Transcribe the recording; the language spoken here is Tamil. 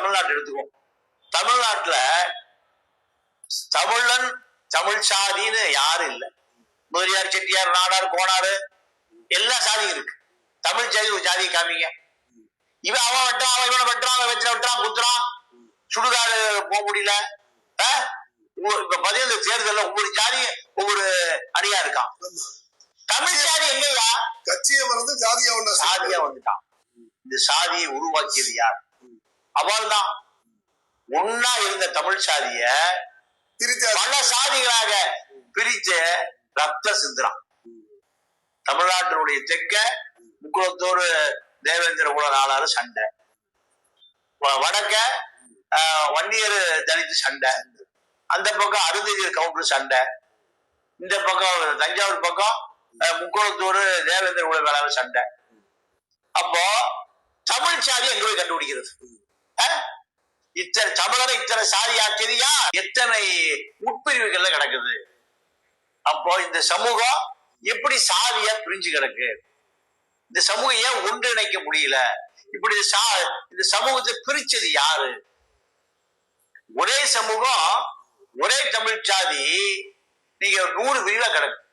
தமிழ்நாட்டு எடுத்துக்குவோம். தமிழ்நாட்டுல தமிழன் தமிழ் சாதின்னு யாரும் இல்லை. முதலியார் செட்டியார் நாடார் கோனாரு எல்லா சாதியும் இருக்கு. தமிழ் ஜாதி ஒரு ஜாதியை காமிங்க. இவன் அவன் வெட்டுறான் அவன் இவனை வெட்டுறான் அவன் வெச்சுல வெட்டுறான் குத்துறான். சுடுகாடு போக முடியல. இப்ப பதினஞ்சு தேர்தல்ல ஒவ்வொரு ஜாதி ஒவ்வொரு அணியா இருக்கான். தமிழ் ஜாதி எங்கயா கட்சியை மறந்து ஜாதியா ஒண்ணா சாதியா வந்துட்டான். இந்த சாதியை உருவாக்கியது யார்? அவள் தான் ஒன்னா இருந்த தமிழ் சாதிய பல சாதிகளாக பிரிச்சு ரத்த சிந்துறான் தமிழ்நாட்டினுடைய தெற்க முக்குளத்தூர் தேவேந்திர குல நாளாறு சண்டை. வடக்க வன்னியர் தலித்து சண்டை. அந்த பக்கம் அருந்ததியர் கவுண்டர் சண்டை. இந்த பக்கம் தஞ்சாவூர் பக்கம் ஆஹ், முக்குளத்தூர் தேவேந்திர குல வேளாளர் சண்டை. அப்போ தமிழ் சாதி எங்க போய் கண்டுபிடிக்கிறது? இத்தனை தமிழரை இத்தனை சாதியா ஆக்கியதியா எத்தனை உட்பிரிவுகள்ல கிடக்குது? அப்போ இந்த சமூகம் எப்படி சாதியா பிரிஞ்சு கிடக்கு? இந்த சமூகம் ஏன் ஒன்றிணைக்க முடியல? இப்படி சா- இந்த சமூகத்தை பிரிச்சது யாரு? ஒரே சமூகம் ஒரே தமிழ் சாதி நீங்க நூறு விரிவா கிடக்கு.